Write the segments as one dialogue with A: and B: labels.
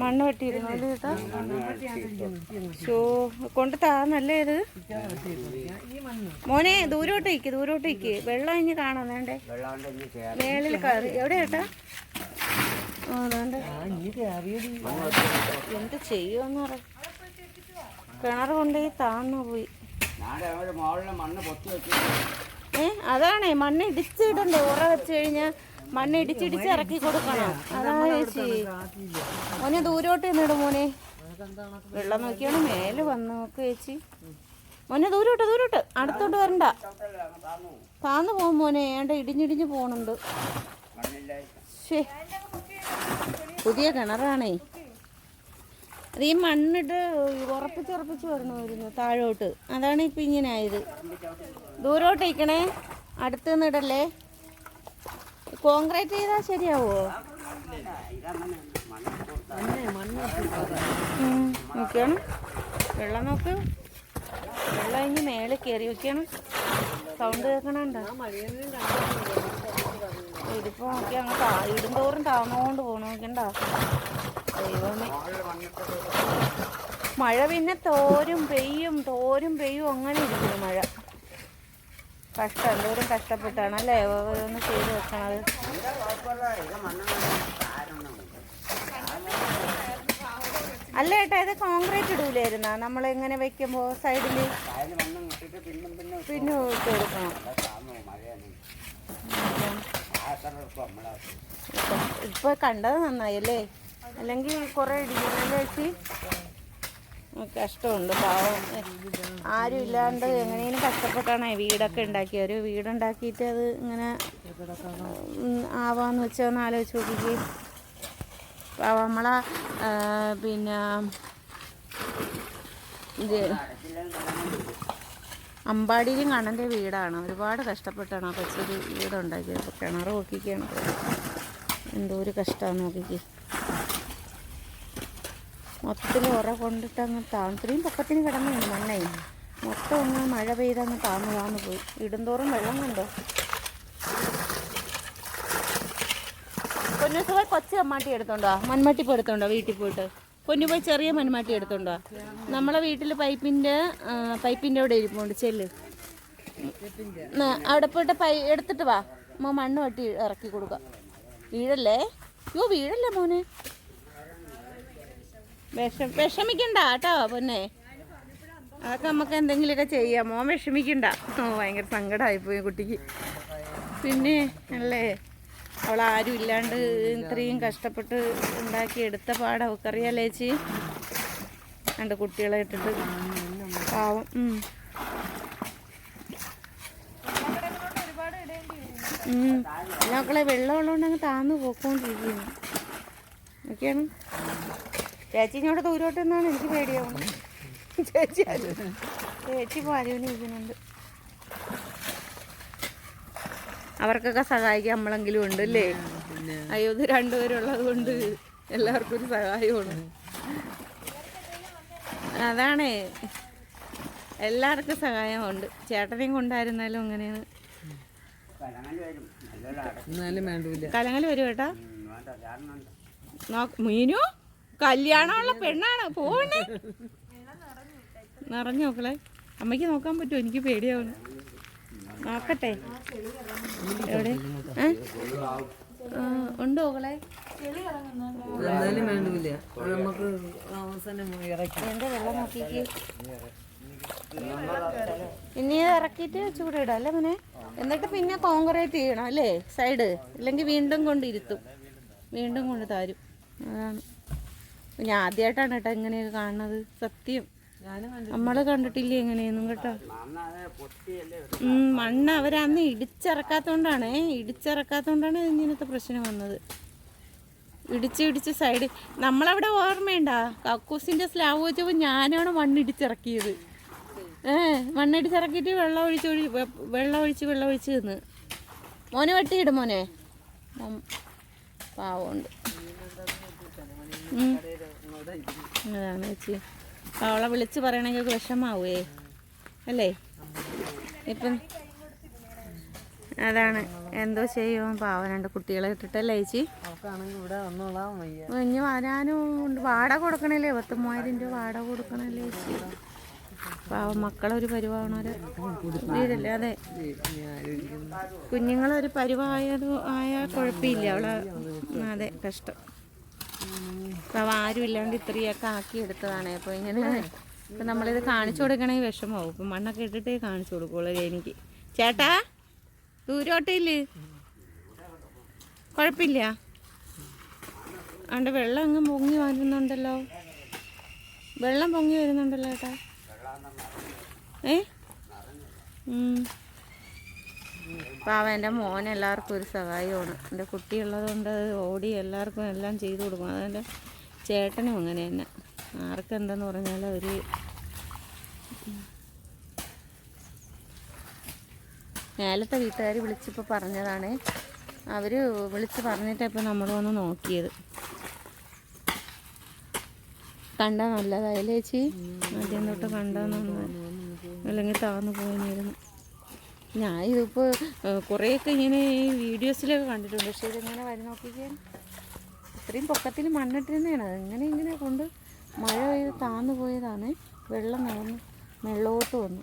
A: മണ്ണ് വെട്ടിയിരുന്നു കൊണ്ട് താന്നല്ലേ ഇത്? മോനെ ദൂരോട്ട് ഇക്ക് ദൂരോട്ട് ഇക്ക് വെള്ളം ഇനി കാണാൻ വേണ്ടേ? മേളിൽ കയറി. എവിടെ ചേട്ടാ എന്ത് ചെയ്യുമെന്ന് പറ. കിണർ കൊണ്ടുപോയി താന്നു പോയി. ഏ അതാണേ മണ്ണ് ഇടിച്ചിടണ്ടേ? ഉറ വെച്ച് കഴിഞ്ഞാൽ മണ്ണ് ഇടിച്ചിടിച്ച് ഇറക്കി കൊടുക്കണം. അതാ ചേച്ചി. മോനെ ദൂരോട്ട് നിന്നിടും മോനെ. വെള്ളം നോക്കിയാണ് മേലെ വന്ന് നോക്ക് ചേച്ചി. മോനെ ദൂരോട്ട് ദൂരോട്ട്. അടുത്തോട്ട് വരണ്ട. താന്നു പോകും മോനെ. ഏണ്ട ഇടിഞ്ഞിടിഞ്ഞ് പോണുണ്ട്. പുതിയ കിണറാണേ. അത് ഈ മണ്ണിട്ട് ഉറപ്പിച്ച് ഉറപ്പിച്ച് വരണമായിരുന്നു താഴോട്ട്. അതാണ് ഇപ്പം ഇങ്ങനെ ആയത്. ദൂരോട്ട് ഇരിക്കണേ അടുത്ത് നിന്നിടല്ലേ. കോൺക്രീറ്റ് ചെയ്താൽ ശരിയാവോ? ഉം, നോക്കിയാണ് വെള്ളം നോക്ക്. വെള്ളം ഇനി മേലെ കയറി വെക്കണം സൗണ്ട് കേൾക്കണുണ്ടോ ഇതിപ്പോ നോക്കി അങ്ങ് താ ഇടുന്തോറും താന്നോണ്ട് പോണു നോക്കണ്ട ദൈവമേ. മഴ പിന്നെ തോരും പെയ്യും തോരും പെയ്യും അങ്ങനെ ഇരിക്കുന്നു മഴ. കഷ്ടം എന്തോരം കഷ്ടപ്പെട്ടാണ് അല്ലേ? ഓരോന്ന് ചെയ്ത് വെക്കണത്. അല്ല ഏട്ടാ ഇത് കോൺക്രീറ്റ് ഇടൂലായിരുന്നാ? നമ്മൾ എങ്ങനെ വെക്കുമ്പോ സൈഡിൽ
B: പിന്നും ഇപ്പം
A: കണ്ടത് നന്നായി അല്ലേ? അല്ലെങ്കിൽ കുറെ ഇടിക്കുന്നല്ലേ ചേച്ചി ഉം, കഷ്ടമുണ്ട് പാവം. ആരും ഇല്ലാണ്ട് എങ്ങനെയും കഷ്ടപ്പെട്ടാണ് വീടൊക്കെ ഉണ്ടാക്കിയത് ഒരു വീടുണ്ടാക്കിയിട്ട് അത് ഇങ്ങനെ ആവാന്ന് വെച്ചാന്ന് ആലോചിച്ച് നോക്കിക്കേ. പാവം നമ്മളെ പിന്നെ ഇത് അമ്പാടിയിലും കണ്ണന്റെ വീടാണ്. ഒരുപാട് കഷ്ടപ്പെട്ടാണ് ആ കൊച്ചൊരു വീടുണ്ടാക്കിയത്. അപ്പോൾ കിണർ നോക്കിക്കാണ് എന്തോ ഒരു കഷ്ടമാണ് നോക്കിക്കേ. മൊത്തത്തിൽ ഉറ കൊണ്ടിട്ട് അങ്ങ് താന്ന് ഇത്രയും പൊക്കത്തിന് കിടന്നുണ്ട് മണ്ണേ. മൊത്തം ഒന്ന് മഴ പെയ്ത് അങ്ങ് പോയി. ഇടുന്തോറും വെള്ളം കണ്ടോ? പൊന്നു പോയി കൊച്ചു മൺമാട്ടി എടുത്തോണ്ടോ? മൺമാട്ടി പോയി എടുത്തോണ്ടോ വീട്ടിൽ പോയിട്ട്? പൊന്നു പോയി ചെറിയ മൺമാട്ടി എടുത്തോണ്ടോ? നമ്മളെ വീട്ടിൽ പൈപ്പിന്റെ പൈപ്പിന്റെ അവിടെ ഇരിപ്പുണ്ട്. ചെല്ല്. അവിടെ പോയിട്ട് പൈ എടുത്തിട്ട് വാ. മണ്ണ് വട്ടി ഇറക്കി കൊടുക്കാം. വീഴല്ലേ? അയ്യോ വീഴല്ലേ മോനെ? വിഷം വിഷമിക്കണ്ട കേട്ടോ പൊന്നെ. അതൊക്കെ നമുക്ക് എന്തെങ്കിലുമൊക്കെ ചെയ്യാം. മോൻ വിഷമിക്കണ്ട. ഓ ഭയങ്കര സങ്കടമായിപ്പോയി കുട്ടിക്ക്. പിന്നെ അല്ലേ? അവൾ ആരും ഇല്ലാണ്ട് ഇത്രയും കഷ്ടപ്പെട്ട് ഉണ്ടാക്കി എടുത്ത പാട. അവൾക്കറിയാലേ ചേച്ചി? രണ്ട് കുട്ടികളെ ഇട്ടിട്ട്. പാവം. ഉം. മക്കളെ വെള്ളം ഉള്ളതുകൊണ്ട് അങ്ങ് താന്ന് പോയിക്കൊണ്ടിരിക്കുന്നു. ഒക്കെയാണ് ചേച്ചി ഇങ്ങോട്ട് ദൂരോട്ട് നിന്നാണ് എനിക്ക് പേടിയാവുന്നത്. ചേച്ചി? ചേച്ചി പാലുവിന് ഇരിക്കുന്നുണ്ട് അവർക്കൊക്കെ സഹായിക്കാൻ നമ്മളെങ്കിലും ഉണ്ട് അല്ലേ? അയ്യോ ഇത് രണ്ടുപേരുള്ളത് കൊണ്ട് എല്ലാവർക്കും ഒരു സഹായമാണ് അതാണേ. എല്ലാവർക്കും സഹായമുണ്ട് ചേട്ടനെയും കൊണ്ടായിരുന്നാലും അങ്ങനെയാണ്.
B: കലങ്ങൽ വരും
A: കേട്ടാ. മീനു? കല്യാണമുള്ള പെണ്ണാണ്. പോണേ നിറഞ്ഞു നോക്കളെ അമ്മയ്ക്ക് നോക്കാൻ പറ്റുമോ? എനിക്ക് പേടിയാവുന്നു. നോക്കട്ടെ. എവിടെ? ഉണ്ടോ
C: ഇറക്കി.
A: എന്റെ വെള്ളം നോക്കിക്ക്. ഇനി ഇറക്കിയിട്ട് ചൂടിടാം അല്ലേ മോനെ? എന്നിട്ട് പിന്നെ കോൺക്രീറ്റ് ചെയ്യണം അല്ലേ? സൈഡ്. അല്ലെങ്കിൽ വീണ്ടും കൊണ്ടിരുത്തും വീണ്ടും കൊണ്ട് താരും. അതാണ്. ഞാൻ ആദ്യമായിട്ടാണ് കേട്ടോ ഇങ്ങനെയൊക്കെ കാണുന്നത്. സത്യം.
C: ഞാനും
A: നമ്മൾ കണ്ടിട്ടില്ല എങ്ങനെയൊന്നും കേട്ടോ.
B: മണ്ണ്
A: അവരന്ന് ഇടിച്ചിറക്കാത്തോണ്ടാണ്. ഇടിച്ചിറക്കാത്തോണ്ടാണ് ഇങ്ങനത്തെ പ്രശ്നം വന്നത്. ഇടിച്ച് ഇടിച്ച് സൈഡ് നമ്മളവിടെ ഓർമ്മയുണ്ടാ? കക്കൂസിന്റെ സ്ലാബ് വെച്ചപ്പോൾ ഞാനാണ് മണ്ണിടിച്ചിറക്കിയത് ഏ മണ്ണിടിച്ചിറക്കിയിട്ട് വെള്ളം ഒഴിച്ച് ഒഴി വെള്ളം ഒഴിച്ച് വെള്ളം ഒഴിച്ച് നിന്ന്. മോനെ വെട്ടിയിടും മോനെ. പാവമുണ്ട്. അതാണ് ചേച്ചി. അവളെ വിളിച്ച് പറയണെങ്കിൽ വിഷമാവേ. അല്ലേ? ഇപ്പം അതാണ്. എന്തോ ചെയ്യും. പാവം രണ്ട് കുട്ടികളെ ഇട്ടിട്ടല്ലേ ചേച്ചി? ഇനി വരാനും ഉണ്ട്. വാടക കൊടുക്കണല്ലേ? പത്ത് മൂവായിരം രൂപ വാടക കൊടുക്കണല്ലേ ചേച്ചി? പാവം മക്കളൊരു പരിവാണവര് വീടല്ലേ? അതെ. കുഞ്ഞുങ്ങളൊരു പരിവായത് ആയാൽ കുഴപ്പമില്ല. അവളെ അതെ കഷ്ടം. ആരും ഇല്ലാണ്ട് ഇത്രയൊക്കെ ആക്കി എടുത്തതാണ് അപ്പോൾ ഇങ്ങനെ ഇപ്പം നമ്മളിത് കാണിച്ചു കൊടുക്കണേ വിഷമാവും. ഇപ്പൊ മണ്ണൊക്കെ ഇട്ടിട്ടേ കാണിച്ചു കൊടുക്കുള്ളൂ എനിക്ക്. ചേട്ടാ ദൂരോട്ടില്ലേ? കുഴപ്പമില്ല. അണ്ട് വെള്ളം അങ്ങ് പൊങ്ങി വരുന്നുണ്ടല്ലോ. വെള്ളം പൊങ്ങി വരുന്നുണ്ടല്ലോ ചേട്ടാ. ഏ. പാവം എന്റെ മോൻ എല്ലാവർക്കും ഒരു സഹായമാണ് എന്റെ കുട്ടിയുള്ളതുകൊണ്ട് ഓടി എല്ലാവർക്കും എല്ലാം ചെയ്തു കൊടുക്കും. അതെന്റെ ചേട്ടനും അങ്ങനെ തന്നെ. ആർക്കെന്തെന്ന് പറഞ്ഞാൽ അവർ മേലത്തെ വീട്ടുകാർ വിളിച്ചപ്പോൾ പറഞ്ഞതാണ്. അവർ വിളിച്ച് പറഞ്ഞിട്ടാണ് ഇപ്പോൾ നമ്മൾ വന്ന് നോക്കിയത്. കണ്ടാൽ നല്ലതായല്ലേ ചേച്ചി? ആദ്യം തൊട്ട് കണ്ടാൽ നന്നായി അല്ലെങ്കിൽ താന്നു പോയിരുന്നു ഞാൻ ഇതിപ്പോൾ കുറേയൊക്കെ ഇങ്ങനെ ഈ വീഡിയോസിലൊക്കെ കണ്ടിട്ടുണ്ട്. പക്ഷേ ഇതിങ്ങനെ വരി നോക്കിക്കാൻ ഇത്രയും പൊക്കത്തിൽ മണ്ണിട്ടിരുന്നതാണ്. ഇങ്ങനെ ഇങ്ങനെ കൊണ്ട് മഴ പെയ്ത് താന്നു പോയതാണ്. വെള്ളം നിറഞ്ഞ് വെള്ളോട്ട് വന്നു.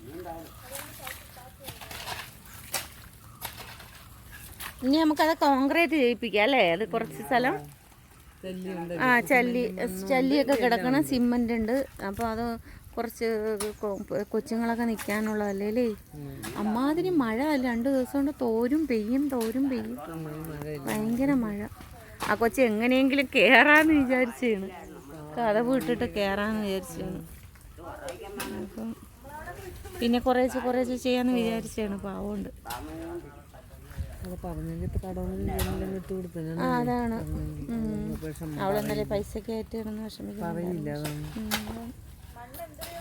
A: ഇനി നമുക്കത് കോൺക്രീറ്റ് ചെയ്യിപ്പിക്കാം അല്ലേ? അത് കുറച്ച് സ്ഥലം. ആ ചല്ലി ചല്ലിയൊക്കെ കിടക്കണം. സിമ്മന്റ് ഉണ്ട്. അപ്പോൾ അത് കുറച്ച് കൊച്ചുങ്ങളൊക്കെ നിൽക്കാനുള്ളതല്ലേ അമ്മാതിരി മഴ രണ്ട് ദിവസം കൊണ്ട് തോരും പെയ്യും തോരും പെയ്യും. ഭയങ്കര മഴ. ആ കൊച്ചു എങ്ങനെയെങ്കിലും കയറാന്ന് വിചാരിച്ചാണ്. കഥ വിട്ടിട്ട് കയറാന്ന് വിചാരിച്ചാണ്. അപ്പം പിന്നെ കുറേശ്ശെ കുറേശ്ശെ ചെയ്യാന്ന് വിചാരിച്ചാണ് പാവമുണ്ട് അതാണ്. ഉം. പൈസ ആയിട്ട് വിഷമിക്കുന്നു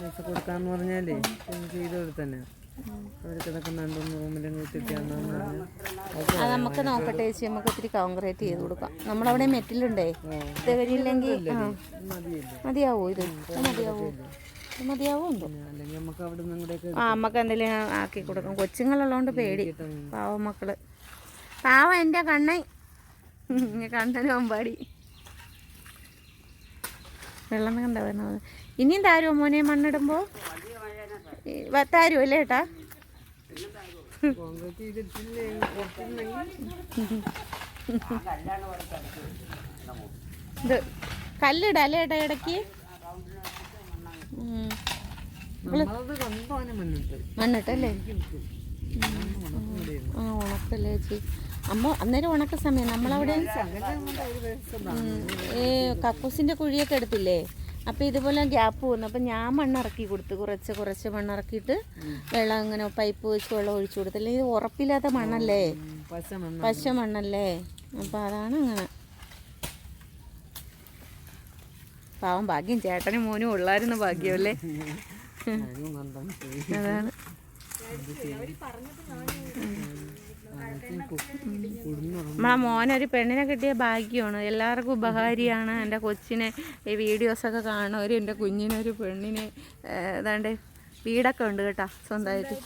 C: പൈസ കൊടുക്കാന്ന് പറഞ്ഞാലേ ചെയ്ത് കൊടുത്തന്നെ. അവർക്ക് ഇതൊക്കെ രണ്ടൊന്ന് റൂമിലും
A: അത് നമുക്ക് നോക്കട്ടെ ചേച്ചി നമുക്ക് ഒത്തിരി കോൺക്രീറ്റ് ചെയ്ത് കൊടുക്കാം. നമ്മളവിടെ മെറ്റിലുണ്ടേ. തികഞ്ഞില്ലെങ്കിൽ മതിയാവോ ഇത്? മതിയാവോ?
C: നമുക്ക്
A: ആ അമ്മയ്ക്ക് എന്തെങ്കിലും ആക്കി കൊടുക്കാം. കൊച്ചുങ്ങളുള്ളതുകൊണ്ട് പേടി. പാവം മക്കൾ. പാവം എന്റെ കണ്ണൻ. കണ്ണനും അമ്പാടി. വെള്ളം കണ്ട വരുന്നത്. ഇനിയും താരുമോ മോനെ മണ്ണിടുമ്പോൾ താരുമോ അല്ലേ ഏട്ടാ? ഇത് കല്ലിടാ അല്ലേ ഏട്ടാ ഇടയ്ക്ക്? മണ്ണിട്ടല്ലേ? ആ ഉണക്കല്ലേ ചേച്ചി. അമ്മ അന്നേരം ഉണക്ക സമയം. നമ്മളവിടെ ഈ കക്കൂസിന്റെ കുഴിയൊക്കെ എടുത്തില്ലേ? അപ്പോൾ ഇതുപോലെ ഗ്യാപ്പ് വന്നു അപ്പം ഞാൻ മണ്ണിറക്കി കൊടുത്തു. കുറച്ച് കുറച്ച് മണ്ണിറക്കിയിട്ട് വെള്ളം ഇങ്ങനെ പൈപ്പ് വെച്ച് വെള്ളം ഒഴിച്ചു കൊടുത്തു. അല്ലെങ്കിൽ ഇത് ഉറപ്പില്ലാത്ത മണ്ണല്ലേ?
C: പശ മണ്ണ്
A: പശ മണ്ണല്ലേ? അപ്പം അതാണ് അങ്ങനെ. പാവം ഭാഗ്യം. ചേട്ടനും മോനും ഉള്ളായിരുന്നു ഭാഗ്യമല്ലേ അതാണ്. നമ്മളെ മോനൊരു പെണ്ണിനെ കിട്ടിയ ഭാഗ്യമാണ്. എല്ലാവർക്കും ഉപകാരിയാണ്. എന്റെ കൊച്ചിനെ ഈ വീഡിയോസൊക്കെ കാണുന്നവർ എന്റെ കുഞ്ഞിനൊരു പെണ്ണിനെ ഏതാണ്ട് വീടൊക്കെ ഉണ്ട് കേട്ടോ സ്വന്തമായിട്ട്.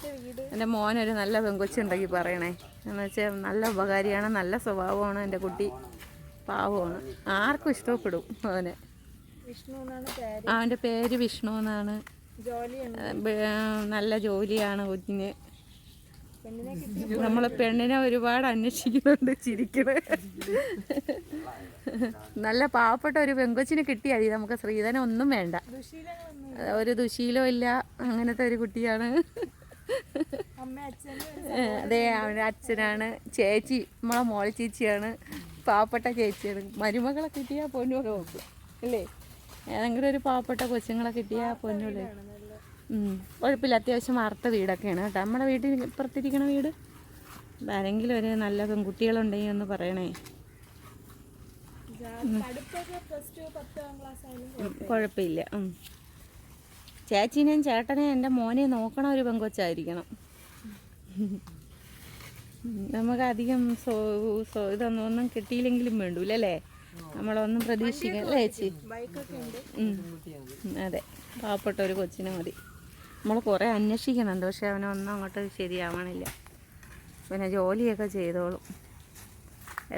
A: എന്റെ മോനൊരു നല്ല പെങ്കൊച്ചുണ്ടെങ്കിൽ പറയണേ. എന്ന് വെച്ചാൽ നല്ല ഉപകാരിയാണ് നല്ല സ്വഭാവമാണ് എന്റെ കുട്ടി. പാവമാണ്. ആർക്കും ഇഷ്ടപ്പെടും അവനെ. അവന്റെ പേര് വിഷ്ണു എന്നാണ്. നല്ല ജോലിയാണ് കുഞ്ഞിന്. നമ്മൾ പെണ്ണിനെ ഒരുപാട് അന്വേഷിക്കുന്നുണ്ട് ചിരിക്കണ. നല്ല പാവപ്പെട്ട ഒരു പെങ്കൊച്ചിനെ കിട്ടിയാൽ നമുക്ക് ശ്രീധനം ഒന്നും വേണ്ട. ഒരു ദുശീലോ ഇല്ല. അങ്ങനത്തെ ഒരു കുട്ടിയാണ്. അതെ അവന്റെ അച്ഛനാണ്. ചേച്ചി നമ്മളെ മോളി ചേച്ചിയാണ്. പാവപ്പെട്ട ചേച്ചിയാണ്. മരുമകളെ കിട്ടിയാൽ പൊന്നൂടെ നോക്കും. അല്ലേ? ഏതെങ്കിലും ഒരു പാവപ്പെട്ട കൊച്ചുങ്ങളെ കിട്ടിയാൽ പൊന്നൂടെ. കുഴപ്പമില്ല അത്യാവശ്യം വാർത്ത വീടൊക്കെയാണ് കേട്ടോ. നമ്മുടെ വീട്ടിൽ പുറത്തിരിക്കണ വീട്? ആരെങ്കിലും ഒരു നല്ല പെൺകുട്ടികളുണ്ടെങ്കിൽ ഒന്ന് പറയണേ. കുഴപ്പമില്ല. ചേച്ചീനെയും ചേട്ടനെയും എന്റെ മോനെ നോക്കണ ഒരു പെങ്കൊച്ചായിരിക്കണം. നമുക്കധികം നമുക്ക് അധികം സോ സോ ഇതൊന്നും ഒന്നും കിട്ടിയില്ലെങ്കിലും വേണ്ടൂല അല്ലേ? നമ്മളൊന്നും പ്രതീക്ഷിക്കാം അല്ലേ ചേച്ചി? അതെ. പാവപ്പെട്ട ഒരു കൊച്ചിനെ മതി. നമ്മൾ കുറേ അന്വേഷിക്കുന്നുണ്ട്. പക്ഷെ അവനൊന്നും അങ്ങോട്ട് ശരിയാവണില്ല. പിന്നെ ജോലിയൊക്കെ ചെയ്തോളും.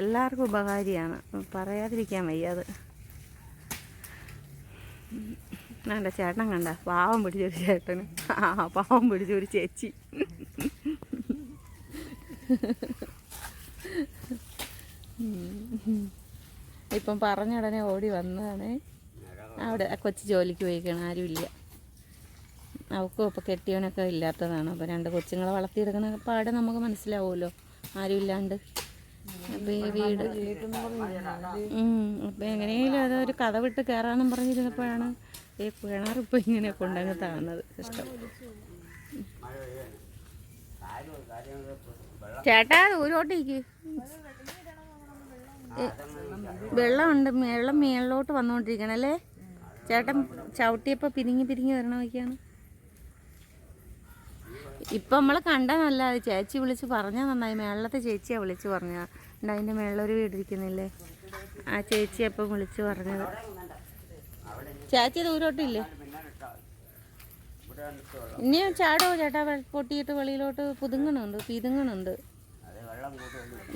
A: എല്ലാവർക്കും ഉപകാരിയാണ്. പറയാതിരിക്കാൻ വയ്യ വേണ്ട ചേട്ടൻ കണ്ട. പാവം പിടിച്ചൊരു ചേട്ടന്. ആ പാവം പിടിച്ചൊരു ചേച്ചി. ഇപ്പം പറഞ്ഞ ഉടനെ ഓടി വന്നതാണ്. അവിടെ കൊച്ചു ജോലിക്ക് പോയിക്കണം. ആരുമില്ല. അവൾക്കും ഇപ്പോൾ കെട്ടിയവനൊക്കെ ഇല്ലാത്തതാണ്. അപ്പോൾ രണ്ട് കൊച്ചുങ്ങളെ വളർത്തിയെടുക്കുന്ന പാട് നമുക്ക് മനസ്സിലാവുമല്ലോ. ആരുമില്ലാണ്ട് അപ്പോൾ ഈ വീട് അപ്പം എങ്ങനെയെങ്കിലും അതൊരു കഥ വിട്ട് കയറാന്നും പറഞ്ഞിരുന്നപ്പോഴാണ് ഈ കിണറിപ്പോൾ ഇങ്ങനെ കൊണ്ടങ്ങ് താഴ്ന്നത് ഇഷ്ടം ചേട്ടാ ദൂരോട്ടേക്ക് വെള്ളമുണ്ട് വെള്ളം മേളിലോട്ട് വന്നുകൊണ്ടിരിക്കണം അല്ലേ ചേട്ടൻ ചവിട്ടിയപ്പോൾ പിരിങ്ങി പിരിങ്ങി വരണമൊക്കെയാണ് ഇപ്പം നമ്മൾ കണ്ട നല്ല ചേച്ചി വിളിച്ച് പറഞ്ഞാൽ നന്നായി. മേളത്തെ ചേച്ചിയാ വിളിച്ച് പറഞ്ഞ അതിന്റെ മേളിലൊരു വീടിരിക്കുന്നില്ലേ ആ ചേച്ചി അപ്പം വിളിച്ച് പറഞ്ഞത്. ചേച്ചി ദൂരോട്ടില്ലേ? ഇനിയും ചാടോ ചേട്ടാ? പൊട്ടിയിട്ട് വെളിയിലോട്ട് പുതുങ്ങണുണ്ട് പിതുങ്ങണുണ്ട്.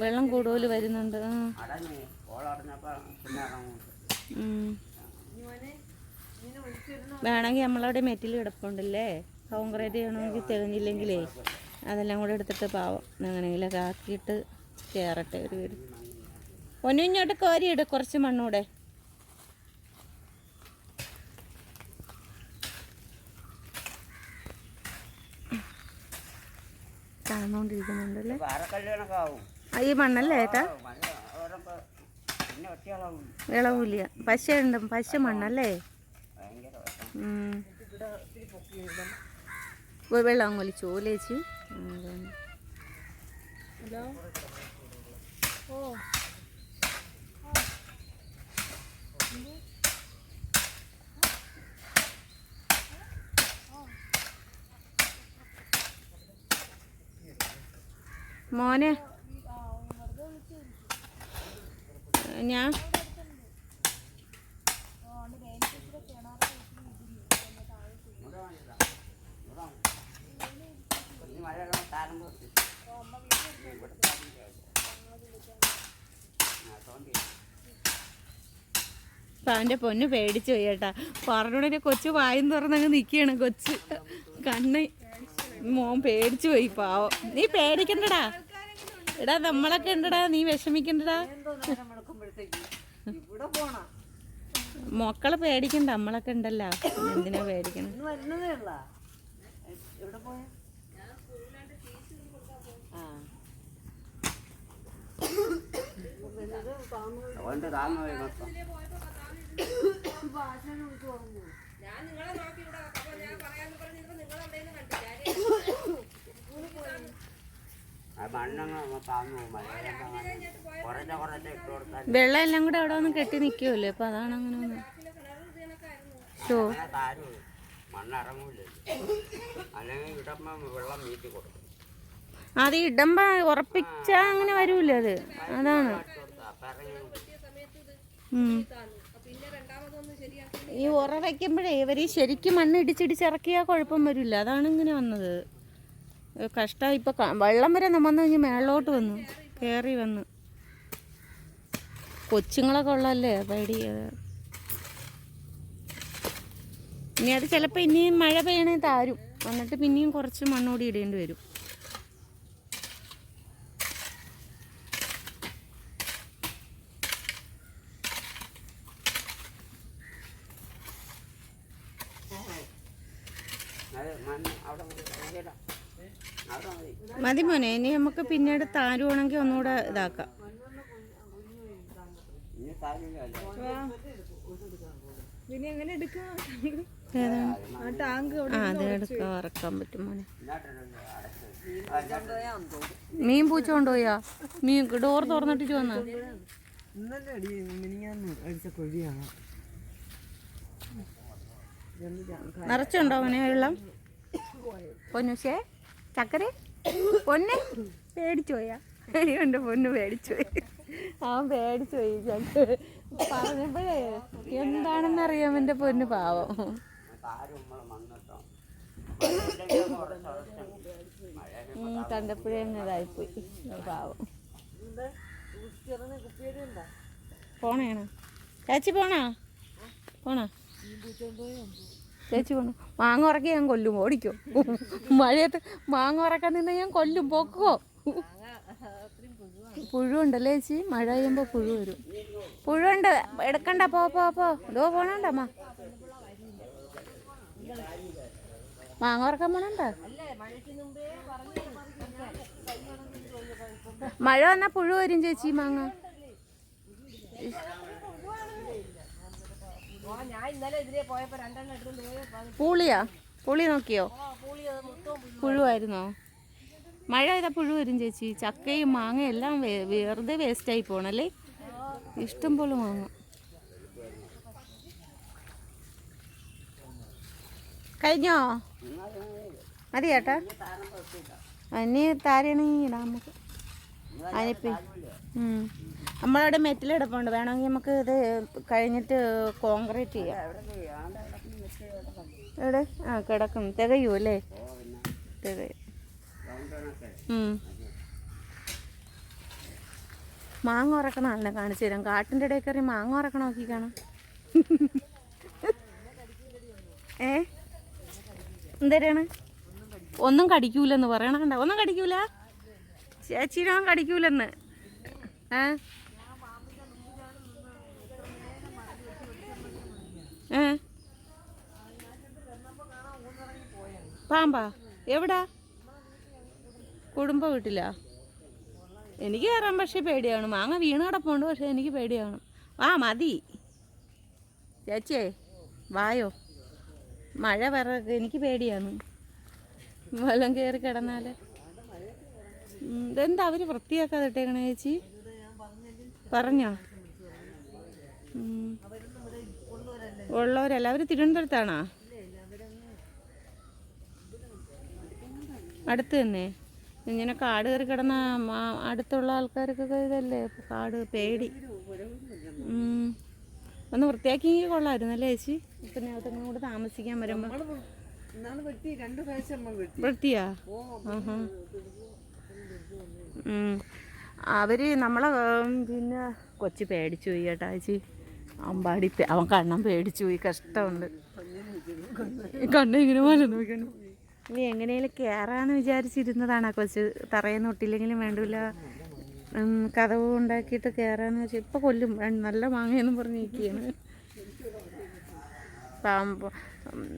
B: വെള്ളം കൂടുതൽ
A: വരുന്നുണ്ട്. വേണമെങ്കിൽ നമ്മളവിടെ മെറ്റിൽ കിടപ്പുണ്ടല്ലേ? കോൺക്രീറ്റ് ചെയ്യണമെങ്കിൽ തെളിഞ്ഞില്ലെങ്കിലേ അതെല്ലാം കൂടെ എടുത്തിട്ട് പാവം എങ്ങനെയെങ്കിലൊക്കെ ആക്കിയിട്ട് കയറട്ടെ ഒരു വീട് ഒന്നിഞ്ഞോട്ട് ഇങ്ങോട്ട് കോരിയിട് കുറച്ച് മണ്ണൂടെ. ആ, ഈ മണ്ണല്ലേ ഏട്ടാ? ഇളവില്ല പശ ഉണ്ട് പശ മണ്ണല്ലേ?
B: ഭയങ്കര വിഷം
A: ഉം. വെ- വെള്ളം കൊലിച്ചു ഓലേച്ചി മോനെ ഞാൻ അവന്റെ പൊന്ന് പേടിച്ചു പോയി കേട്ടാ. പറഞ്ഞോടെ കൊച്ചു വായും തുറന്നങ്ങ് നിൽക്കുകയാണ് കൊച്ച്. കണ്ണ് മോൻ പേടിച്ചു പോയി പാവം. നീ പേടിക്കണ്ടടാ. എടാ നമ്മളൊക്കെ ഉണ്ടടാ. നീ വിഷമിക്കണ്ടടാ.
C: ഇവിടെ പോണ
A: മക്കളെ പേടിക്കണ്ട നമ്മളൊക്കെ ഉണ്ടല്ലോ. എന്തിനാ പേടിക്കണം?
C: അവന്റെ ഉള്ള
B: നിങ്ങളെ ഞാൻ പറയാന്ന് നിങ്ങൾ
A: വെള്ളം എല്ലാം കൂടെ അവിടെ ഒന്ന് കെട്ടി നിൽക്കുമല്ലോ അപ്പൊ അതാണ് അങ്ങനെ ഒന്ന് ഷോ. അത് ഇടമ്പ ഉറപ്പിച്ചാ അങ്ങനെ വരൂല അത്? അതാണ്. ഉം. ഈ ഉറ വയ്ക്കുമ്പോഴേ ഇവർ ഈ ശരിക്കും മണ്ണ് ഇടിച്ചിടിച്ചിറക്കിയാൽ കുഴപ്പം വരില്ല. അതാണ് ഇങ്ങനെ വന്നത്. കഷ്ടം ഇപ്പം വെള്ളം വരെ വന്നു കഴിഞ്ഞ് മേളിലോട്ട് വന്നു. കയറി വന്നു. കൊച്ചുങ്ങളൊക്കെ ഉള്ളല്ലേ പേടി. ഇനി അത് ചിലപ്പോൾ ഇനിയും മഴ പെയ്യണേ താരും. എന്നിട്ട് പിന്നെയും കുറച്ച് മണ്ണോടി ഇടേണ്ടി വരും
B: അത് മണ്ണ് അവിടെ മതി അവിടെ അവിടെ മതി
A: മോനെ ഇനി നമുക്ക് പിന്നീട് താരുവാണെങ്കിൽ ഒന്നുകൂടെ ഇതാക്കാം.
B: ഇനി
C: എങ്ങനെ എടുക്കാം? ആ
A: അത് എടുക്കാൻ പറ്റും മോനെ. മീൻ പൂച്ച കൊണ്ടുപോയാ മീൻ ഡോർ തുറന്നിട്ട് വന്ന
C: ഇന്നലെ അടി അടിച്ച കൊഴിയാണ്.
A: നിറച്ചുണ്ടോ മോനെ വെള്ളം? പൊന്നുശേ ചക്കര? പൊന്നെ? പേടിച്ചോയാ എന്റെ പൊന്ന് പേടിച്ചോയി അവൻ പേടിച്ചു പോയി ചക്ക പറഞ്ഞപ്പോഴേ എന്താണെന്ന് അറിയാം എന്റെ പൊന്ന് പാവം. കണ്ടപ്പോഴേ ഇതായിപ്പോയി. പാവം. പോണേണ്. ചാച്ചി പോണോ? പോണോ? ചേച്ചി പറഞ്ഞു മാങ്ങ ഉറക്കി ഞാൻ കൊല്ലും ഓടിക്കോ. മഴയത്ത് മാങ്ങ ഉറക്കാൻ നിന്ന് ഞാൻ കൊല്ലും പോക്കോ. പുഴുണ്ടല്ലേ ചേച്ചി? മഴ പെയ്യുമ്പോൾ പുഴു വരും. പുഴുണ്ട് എടുക്കണ്ട പോ പോ പോ. ഇതോ പോണണ്ട മാങ്ങ ഉറക്കാൻ പോണണ്ട? മഴ വന്നാൽ പുഴു വരും ചേച്ചി മാങ്ങ
D: ഞാൻ ഇന്നലെ ഇതിലെ പോയപ്പോ രണ്ടെണ്ണം എടുത്തോണ്ട് പോയപ്പോ അത്
A: പുളിയാ? പുളി നോക്കിയോ. പുഴുവായിരുന്നോ? മഴ ചെയ്താൽ പുഴു വരും ചേച്ചി. ചക്കയും മാങ്ങയും എല്ലാം വെറുതെ വേസ്റ്റായി പോണല്ലേ ഇഷ്ടം പോലെ മാങ്ങ. കഴിഞ്ഞോ? മതി ചേട്ടാ. അതിന് താരയാണെങ്കിൽ ഇടാം നമുക്ക്. അതിനിപ്പി നമ്മളവിടെ മെറ്റിലെടുപ്പുണ്ട് വേണമെങ്കിൽ നമുക്ക് ഇത് കഴിഞ്ഞിട്ട് കോൺക്രീറ്റ് ചെയ്യാം. എവിടെ? ആ കിടക്കും തികയൂ അല്ലേ? മാങ്ങ ഉറക്കണ ആളിനെ കാണിച്ചു തരാം. കാട്ടിന്റെ ഇടയിൽ കയറി മാങ്ങ ഉറക്കണ നോക്കിക്കാണ് കാണാം. ഏ? എന്തരാണ്? ഒന്നും കടിക്കൂലെന്ന് പറയണ കണ്ട? ഒന്നും കടിക്കൂല? ചേച്ചീനോ കടിക്കൂലെന്ന്. ഏ? പാമ്പാ. എവിടാ? കുടുംബ വീട്ടിലാ? എനിക്ക് കയറാൻ പക്ഷേ പേടിയാണ്. മാങ്ങ വീണ് കിടപ്പുണ്ട് പക്ഷെ എനിക്ക് പേടിയാണ്. ആ മതി. ചേച്ചേ വായോ. മഴ വരക്ക് എനിക്ക് പേടിയാണ്. വെള്ളം കയറി കിടന്നാൽ ഇതെന്താ അവർ വൃത്തിയാക്കാതെ ഇട്ടേക്കണേ ചേച്ചി? പറഞ്ഞോ. ഉള്ളവരല്ല അവർ തിരുവനന്തപുരത്താണോ? അടുത്ത് തന്നെ. ഇങ്ങനെ കാട് കയറി കിടന്ന അടുത്തുള്ള ആൾക്കാർക്കൊക്കെ ഇതല്ലേ? കാട് പേടി. ഒന്ന് വൃത്തിയാക്കിയെങ്കിൽ കൊള്ളായിരുന്നു അല്ലേ ചേച്ചി? പിന്നെ അതൊന്നും കൂടെ താമസിക്കാൻ വരുമ്പോൾ വൃത്തിയാ? ആഹാ. അവർ നമ്മളെ പിന്നെ കൊച്ചു പേടിച്ചു പോയി കേട്ടാ ചേച്ചി. അമ്പാടി അവൻ കണ്ണം പേടിച്ചു പോയി കഷ്ടമുണ്ട്. കണ്ണിങ്ങനെ പോലെ നോക്കണം ഇനി എങ്ങനെയും കയറാന്ന് വിചാരിച്ചിരുന്നതാണ് കൊച്ച്. തറയെന്ന് ഒട്ടില്ലെങ്കിലും വേണ്ടില്ല. കഥവ് ഉണ്ടാക്കിയിട്ട് കയറാന്ന് വെച്ചാൽ ഇപ്പം കൊല്ലും. നല്ല മാങ്ങയെന്ന് പറഞ്ഞ് നിൽക്കുകയാണ് പാമ്പ്.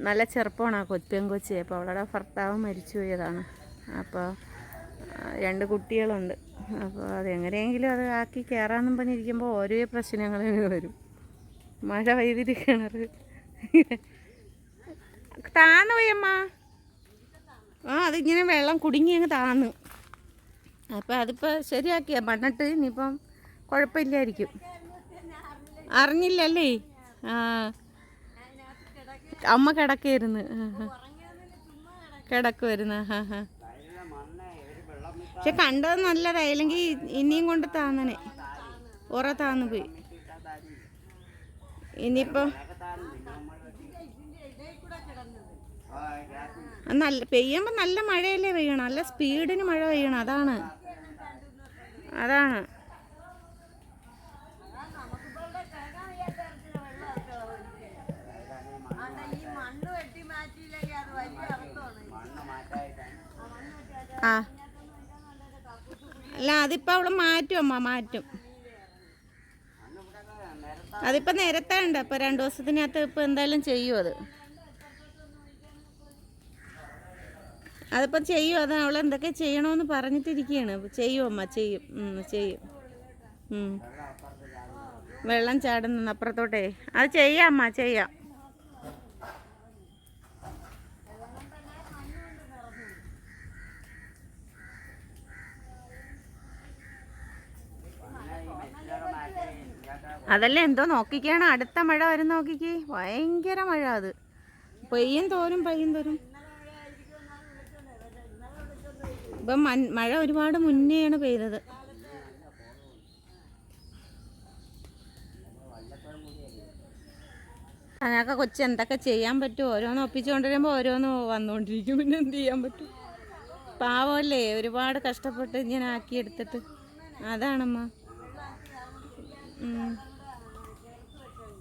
A: നല്ല ചെറുപ്പമാണ് ആ കൊച്ചി അപ്പോൾ അവളുടെ ഭർത്താവ് മരിച്ചു പോയതാണ് അപ്പോൾ രണ്ട് കുട്ടികളുണ്ട്. അപ്പോൾ അതെങ്ങനെയെങ്കിലും അത് ആക്കി കയറാമെന്നും പറഞ്ഞിരിക്കുമ്പോൾ ഓരോ പ്രശ്നങ്ങൾ വരും. മഴ പെയ്തിട്ട് കിണർ താന്നു പോയമ്മ ആ അതിങ്ങനെ വെള്ളം കുടുങ്ങി അങ്ങ് താന്നു. അപ്പോൾ അതിപ്പോൾ ശരിയാക്കിയ? മണ്ണിട്ട് ഇനിയിപ്പം കുഴപ്പമില്ലായിരിക്കും. അറിഞ്ഞില്ലല്ലേ? ആ. അമ്മ കിടക്കായിരുന്നു. കിടക്കുമായിരുന്നു ആ. ഹാ പക്ഷെ കണ്ടത് നല്ലതായി. അല്ലെങ്കിൽ ഇനിയും കൊണ്ട് താന്നനെ. ഉറ താന്നു പോയി. ഇനിയിപ്പം നല്ല പെയ്യുമ്പോൾ നല്ല മഴയല്ലേ പെയ്യണം. നല്ല സ്പീഡിന് മഴ പെയ്യണം. അതാണ്. അതാണ്. ആ. അല്ല അതിപ്പോൾ അവൾ മാറ്റും അമ്മ മാറ്റും. അതിപ്പോൾ നിരത്താണ്ട് അപ്പോൾ രണ്ട് ദിവസത്തിനകത്ത് ഇപ്പോൾ എന്തായാലും ചെയ്യും അത്. അതിപ്പോൾ ചെയ്യും അത് അവൾ എന്തൊക്കെ ചെയ്യണമെന്ന് പറഞ്ഞിട്ടിരിക്കുകയാണ് ചെയ്യും അമ്മ ചെയ്യും. ചെയ്യും. വെള്ളം ചാടുന്ന അപ്പുറത്തോട്ടേ. അത് ചെയ്യാം അമ്മ ചെയ്യാം. അതല്ലേ എന്തോ നോക്കിക്കാണ്? അടുത്ത മഴ വരും നോക്കിക്കേ. ഭയങ്കര മഴ അത്. പെയ്യും തോരും പെയ്യും തോരും ഇപ്പം മഴ ഒരുപാട് മുന്നെയാണ് പെയ്തത്. അതിനൊക്കെ കൊച്ചു എന്തൊക്കെ ചെയ്യാൻ പറ്റും? ഓരോന്ന് ഒപ്പിച്ചുകൊണ്ടിരുമ്പോൾ ഓരോന്ന് വന്നുകൊണ്ടിരിക്കും പിന്നെ എന്ത് ചെയ്യാൻ പറ്റും? പാവമല്ലേ? ഒരുപാട് കഷ്ടപ്പെട്ട് ഇങ്ങനെ ആക്കിയെടുത്തിട്ട് അതാണമ്മ ഉം.
B: ലോക്കുള്ള വാക്കിലെ തൂക്ക് വെച്ചാൽ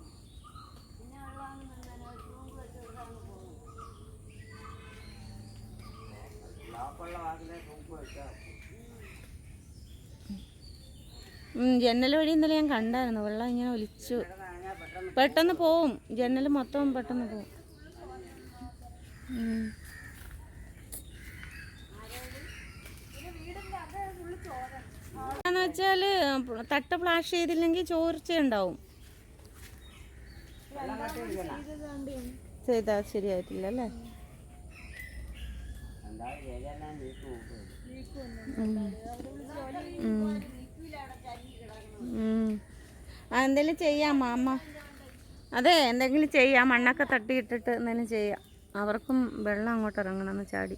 A: ഉം, ജനൽ വഴി ഇന്നലെ ഞാൻ കണ്ടായിരുന്നു. വെള്ളം ഇങ്ങനെ ഒലിച്ചു.
B: പെട്ടെന്ന്
A: പോവും. ജനൽ മൊത്തം പെട്ടെന്ന് പോവും. എന്താന്ന് വെച്ചാൽ തട്ട ഫ്ലാഷ് ചെയ്തില്ലെങ്കിൽ ചോർച്ച ഉണ്ടാവും ചെയ്താൽ ശരിയായിട്ടില്ല അല്ലേ
B: എന്തായാലും ശരിയെല്ലാം നീക്കി നോക്കുക
A: ഉം. ഉം. ഉം. ആ എന്തെങ്കിലും ചെയ്യാം മാമ. അതെ എന്തെങ്കിലും ചെയ്യാം. മണ്ണൊക്കെ തട്ടിയിട്ടിട്ട് എന്തെങ്കിലും ചെയ്യാം. അവർക്കും വെള്ളം അങ്ങോട്ട് ഇറങ്ങണമെന്ന് ചാടി.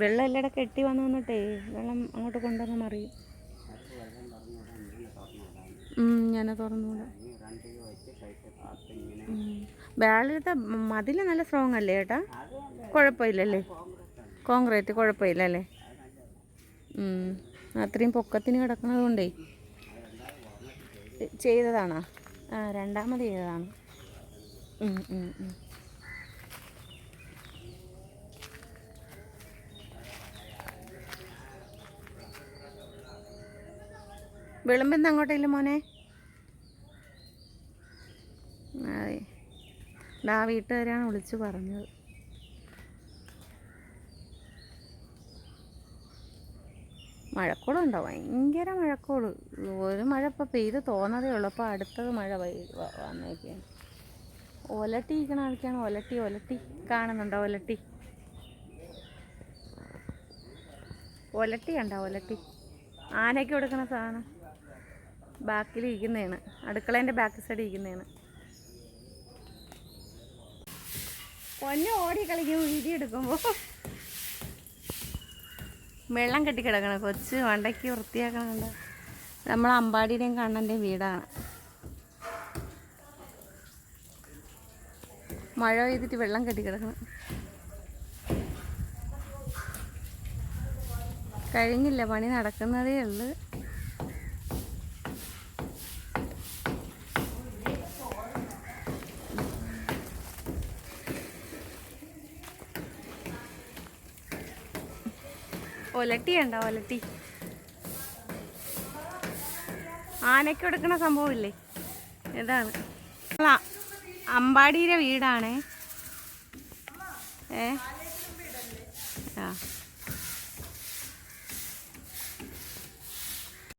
A: വെള്ളം എല്ലാടെ കെട്ടി വന്നു വന്നിട്ടേ വെള്ളം അങ്ങോട്ട് കൊണ്ടുവന്ന് മറിയും ഞാൻ തുറന്നുകൂടാ. വേളത്തെ മതിൽ നല്ല സ്ട്രോങ് അല്ലേ ചേട്ടാ കുഴപ്പമില്ലല്ലേ? കോൺക്രീറ്റ് കുഴപ്പമില്ല അല്ലേ അത്രയും പൊക്കത്തിന് കിടക്കുന്നത് കൊണ്ടേ ചെയ്തതാണോ? ആ രണ്ടാമത് ചെയ്തതാണ്. വിളമ്പെന്ന് അങ്ങോട്ടില്ല മോനെ? അതെ. ദാ വീട്ടുകാരാണ് വിളിച്ചു പറഞ്ഞത്. മഴക്കോളുണ്ടോ? ഭയങ്കര മഴക്കോൾ. ഒരു മഴ ഇപ്പോൾ പെയ്ത് തോന്നതേ ഉള്ളൂ. അപ്പോൾ അടുത്തത് മഴ വന്നേക്കാണ് ഒലട്ടി ഇരിക്കണ ആൾക്കാണ് ഒലട്ടി ഒലട്ടി കാണുന്നുണ്ടോ? ഒലട്ടി. ഒലട്ടി ഉണ്ടോ ഒലട്ടി. ആനയ്ക്ക് കൊടുക്കണ സാധനം. ബാക്കിൽ ഇരിക്കുന്നതാണ് അടുക്കളേന്റെ ബാക്ക് സൈഡ് ഇരിക്കുന്നതാണ്. പൊന്നു ഓടി കളിക്കും വീതി എടുക്കുമ്പോൾ വെള്ളം കെട്ടി കിടക്കണം കൊച്ച് വണ്ടയ്ക്ക് വൃത്തിയാക്കണുണ്ട്. നമ്മൾ അമ്പാടിയുടെയും കണ്ണന്റെയും വീടാണ്. മഴ പെയ്തിട്ട് വെള്ളം കെട്ടി കിടക്കണം. കഴിഞ്ഞില്ല പണി നടക്കുന്നതേ ഉള്ളു. ഒലട്ടി ഉണ്ടോ ഒലട്ടി. ആനയ്ക്ക് കൊടുക്കുന്ന സംഭവമില്ലേ? ഇതാണ്. അമ്പാടിയുടെ വീടാണേ. ഏ?